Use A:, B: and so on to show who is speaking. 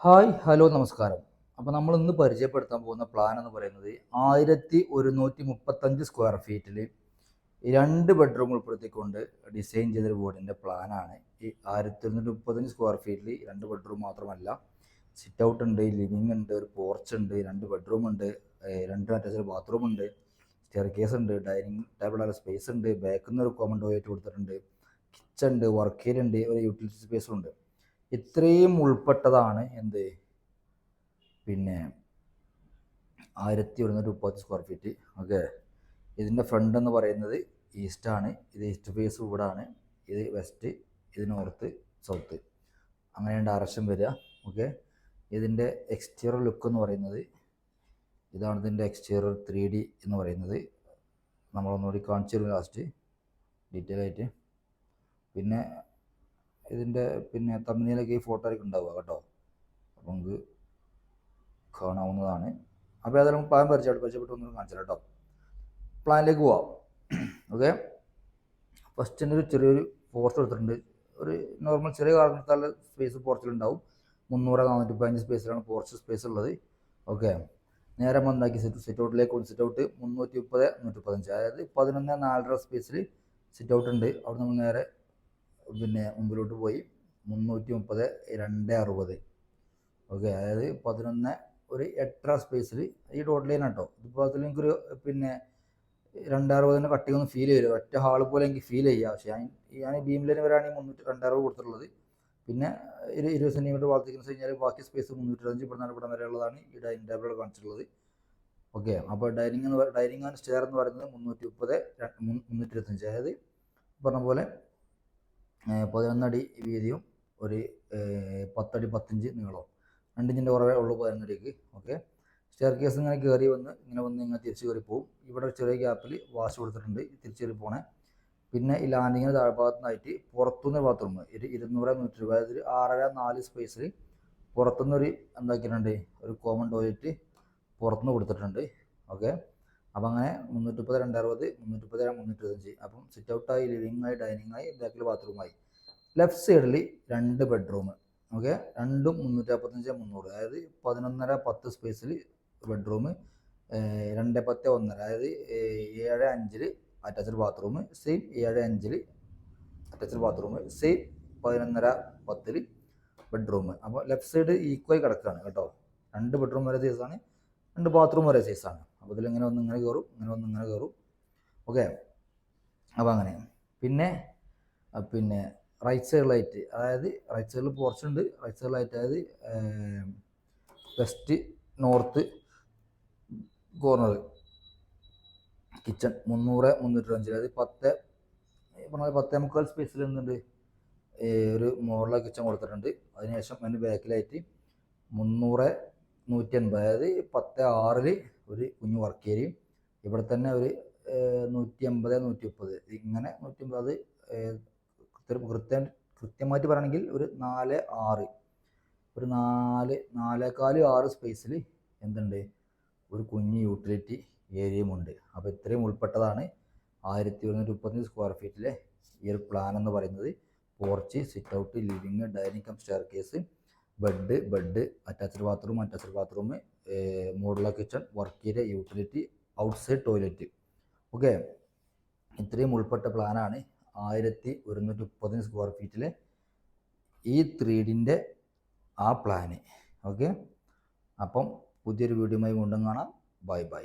A: Hi hello നമസ്കാരം. അപ്പോൾ നമ്മൾ ഇന്ന് പരിചയപ്പെടുത്താൻ പോകുന്ന പ്ലാൻ എന്ന് പറയുന്നത് ആയിരത്തി ഒരുന്നൂറ്റി മുപ്പത്തഞ്ച് സ്ക്വയർ ഫീറ്റിൽ രണ്ട് ബെഡ്റൂം ഉൾപ്പെടുത്തിക്കൊണ്ട് ഡിസൈൻ ചെയ്തൊരു വീടിന്റെ പ്ലാനാണ് ഈ ആയിരത്തി ഒരുന്നൂറ്റി മുപ്പത്തഞ്ച് സ്ക്വയർ ഫീറ്റിൽ രണ്ട് ബെഡ്റൂം മാത്രമല്ല സിറ്റ് ഔട്ട് ഉണ്ട് ലിവിങ് ഉണ്ട് ഒരു പോർച്ച് ഉണ്ട് രണ്ട് ബെഡ്റൂം ഉണ്ട് രണ്ട് അറ്റാച്ച്ഡ് ബാത്റൂം ഉണ്ട് സ്റ്റെയർ കേസ് ഉണ്ട് ഡൈനിങ് ടേബിൾ ഉള്ള സ്പേസ് ഉണ്ട് ബാക്കിൽ നിന്ന് ഒരു കോമൺ ടോയ്ലറ്റ് കൊടുത്തിട്ടുണ്ട് കിച്ചൺ ഉണ്ട് വർക്ക് ഏരിയ ഉണ്ട് ഒരു യൂട്ടിലിറ്റി സ്പേസും ഉണ്ട്. ഇത്രയും ഉൾപ്പെട്ടതാണ് എന്ത്? പിന്നെ ആയിരത്തി ഒരുന്നൂറ്റി മുപ്പത്തി സ്ക്വയർ ഫീറ്റ് ഓക്കെ ഇതിന്റെ ഫ്രണ്ട് എന്ന് പറയുന്നത് ഈസ്റ്റാണ് ഇത് ഈസ്റ്റ് ഫേസ് ഇവിടാണ്. ഇത് വെസ്റ്റ് ഇത് നോർത്ത് സൗത്ത് അങ്ങനെയാണ് ഡയറക്ഷൻ വരിക. ഓക്കെ ഇതിന്റെ എക്സ്റ്റീരിയർ ലുക്ക് എന്ന് പറയുന്നത് ഇതാണ് ഇതിന്റെ എക്സ്റ്റീരിയർ ത്രീ ഡി എന്ന് പറയുന്നത്. നമ്മളൊന്നുകൂടി കാണിച്ചു തരും ലാസ്റ്റ് ഡീറ്റെയിൽ ആയിട്ട്. പിന്നെ ഇതിന്റെ പിന്നെ തമ്മിലൊക്കെ ഈ ഫോട്ടോ ആയിരിക്കും ഉണ്ടാവുക കേട്ടോ. അപ്പോൾ നമുക്ക് കാണാവുന്നതാണ്. അപ്പോൾ ഏതായാലും പ്ലാൻ പരിചയപ്പെട്ടു പരിചയപ്പെട്ട് ഒന്നും കാണിച്ചു കേട്ടോ. പ്ലാനിലേക്ക് പോവാം. ഓക്കെ ഫസ്റ്റിന് ഒരു ചെറിയൊരു പോർച്ച് എടുത്തിട്ടുണ്ട് ഒരു നോർമൽ ചെറിയ കാരണത്താൽ സ്പേസ് പോർച്ചിലുണ്ടാവും മുന്നൂറ് നാനൂറ്റി പതിനഞ്ച് സ്പേസിലാണ് പോർച്ച് സ്പേസ് ഉള്ളത്. ഓക്കെ നേരെ മന്ദാക്കി സെറ്റ് സെറ്റ് ഔട്ടിലേക്ക് സിറ്റ് ഔട്ട് മുന്നൂറ്റി മുപ്പത് നൂറ്റി പതിനഞ്ച്. അതായത് പതിനൊന്ന് നാലര സ്പേസിൽ സെറ്റ് ഔട്ട് ഉണ്ട്. അവിടെ നമ്മൾ നേരെ പിന്നെ മുമ്പിലോട്ട് പോയി. മുന്നൂറ്റി മുപ്പത് രണ്ട് അറുപത്. ഓക്കെ അതായത് പതിനൊന്ന് ഒരു എട്ടര സ്പേസിൽ ഈ ടോട്ടൽ ലൈൻ കേട്ടോ ഇതിപ്പോൾ അതിൽ എനിക്കൊരു പിന്നെ രണ്ടറുപതിന്റെ കട്ടിങ് ഒന്നും ഫീൽ ചെയ്യില്ല ഒറ്റ ഹാൾ പോലെ എനിക്ക് ഫീൽ ചെയ്യുക പക്ഷേ ഞാൻ ഞാൻ ബീം ലൈൻ വരാണെങ്കിൽ മുന്നൂറ്റി രണ്ടറുപത് കൊടുത്തിട്ടുള്ളത്. പിന്നെ ഒരു ഇരുപത് സെന്റിമീറ്റർ വളർത്തിക്കുന്ന കഴിഞ്ഞാൽ ബാക്കി സ്പേസ് മുന്നൂറ്റി അഞ്ച് ഇവിടെ ഇവിടെ വരെ ഉള്ളതാണ് ഈ ഡൈനിങ് ടേബിൾ കാണിച്ചിട്ടുള്ളത്. ഓക്കെ അപ്പോൾ ഡൈനിങ് എന്ന് ഡൈനിങ് ആൻഡ് സ്റ്റെയർ എന്ന് പറയുന്നത് മുന്നൂറ്റി മുപ്പത് മുന്നൂറ്റി ഇരുപത്തഞ്ച് അതായത് പറഞ്ഞ പോലെ പതിനൊന്നടി വീതിയും ഒരു പത്തടി പത്തഞ്ച് നീളവും. രണ്ടിഞ്ചിന്റെ കുറവേ ഉള്ളൂ പതിനൊന്നടിക്ക്. ഓക്കെ? സ്റ്റെയർ കേസ് ഇങ്ങനെ കയറി വന്ന് ഇങ്ങനെ വന്ന് ഇങ്ങനെ തിരിച്ച് കയറി പോകും ഇവിടെ ചെറിയ ഗ്യാപ്പിൽ വാഷ് കൊടുത്തിട്ടുണ്ട്. തിരിച്ച് കയറി പോണേ. പിന്നെ ഈ ലാൻഡിങ്ങിന് താഴ്ഭാഗത്തുനിന്നായിട്ട് പുറത്തുനിന്ന് ബാത്റൂം ഒരു ഇരുന്നൂറ് നൂറ്റി രൂപ അതായത് ഒരു ആറര നാല് സ്പേസിൽ പുറത്തുനിന്നൊരു എന്താക്കിയിട്ടുണ്ട് ഒരു കോമൺ ടോയ്ലറ്റ് പുറത്തുനിന്ന് കൊടുത്തിട്ടുണ്ട്. ഓക്കെ? അപ്പം അങ്ങനെ മുന്നൂറ്റി മുപ്പത് രണ്ടറുപത് മുന്നൂറ്റി മുപ്പത് മുന്നൂറ്റി ഇരുപത്തഞ്ച് അപ്പം സിറ്റ് ഔട്ടായി ലിവിങ് ആയി ഡൈനിങ് ആയി ബാക്കിൽ ബാത്റൂമായി ലെഫ്റ്റ് സൈഡിൽ രണ്ട് ബെഡ്റൂം ഓക്കെ രണ്ടും മുന്നൂറ്റി അപ്പത്തഞ്ച് മുന്നൂറ്. അതായത് പതിനൊന്നര പത്ത് സ്പേസിൽ ബെഡ്റൂം രണ്ട് പത്ത് ഒന്നര. അതായത് ഏഴ് അഞ്ചിൽ അറ്റാച്ച്ഡ് ബാത്റൂം സെയിം ഏഴ് അഞ്ചിൽ അറ്റാച്ച്ഡ് ബാത്റൂം സെയിം പതിനൊന്നര പത്തിൽ ബെഡ്റൂം അപ്പോൾ ലെഫ്റ്റ് സൈഡ് ഈക്വൽ കിടക്കുകയാണ് കേട്ടോ. രണ്ട് ബെഡ്റൂം വരെ സൈസാണ് രണ്ട് ബാത്റൂം വരെ സൈസാണ് അപ്പോൾ ഇതിൽ ഇങ്ങനെ ഒന്ന് ഇങ്ങനെ കയറും ഇങ്ങനെ ഒന്ന് ഇങ്ങനെ കയറും ഓക്കെ അപ്പോൾ അങ്ങനെ. പിന്നെ പിന്നെ റൈറ്റ് സൈഡിലായിട്ട് അതായത് റൈറ്റ് സൈഡിൽ പോർച്ച് ഉണ്ട്. റൈറ്റ് സൈഡിലായിട്ട് അതായത് വെസ്റ്റ് നോർത്ത് കോർണർ കിച്ചൺ മുന്നൂറ് മുന്നൂറ്റി അഞ്ച് അതായത് പത്ത് പറഞ്ഞാൽ പത്തേ മുക്കാൽ സ്പേസിൽ എന്തുണ്ട് ഒരു മോഡല കിച്ചൺ കൊടുത്തിട്ടുണ്ട്. അതിനുശേഷം അതിന് ബാക്കിലായിട്ട് മുന്നൂറ് നൂറ്റി അൻപത് അതായത് പത്ത് ആറിൽ ഒരു കുഞ്ഞു വർക്ക് ഏരിയയും ഇവിടെ തന്നെ ഒരു നൂറ്റി അമ്പത് നൂറ്റി മുപ്പത് ഇങ്ങനെ നൂറ്റി അമ്പത് കൃത്യം കൃത്യമായിട്ട് പറയണമെങ്കിൽ ഒരു നാല് ആറ്. ഒരു നാല് നാലേക്കാൽ ആറ് സ്പേസിൽ എന്തുണ്ട്? ഒരു കുഞ്ഞ് യൂട്ടിലിറ്റി ഏരിയയും ഉണ്ട്. അപ്പോൾ ഇത്രയും ഉൾപ്പെട്ടതാണ് ആയിരത്തി ഒരുന്നൂറ്റി മുപ്പത്തഞ്ച് സ്ക്വയർ ഫീറ്റിലെ ഈ ഒരു പ്ലാൻ എന്ന് പറയുന്നത്. Porch sit out living dining cum staircase bed bed attached bathroom attached bathroom modular kitchen work area utility outside toilet okay ഇത്രയും ഉൾപ്പെട്ട പ്ലാനാണ് ആയിരത്തി ഒരുന്നൂറ്റി മുപ്പതിന് സ്ക്വയർ ഫീറ്റിലെ ഈ ത്രീഡിന്റെ ആ പ്ലാന് ഓക്കെ അപ്പം പുതിയൊരു വീഡിയോയുമായി വീണ്ടും കാണാം. Bye bye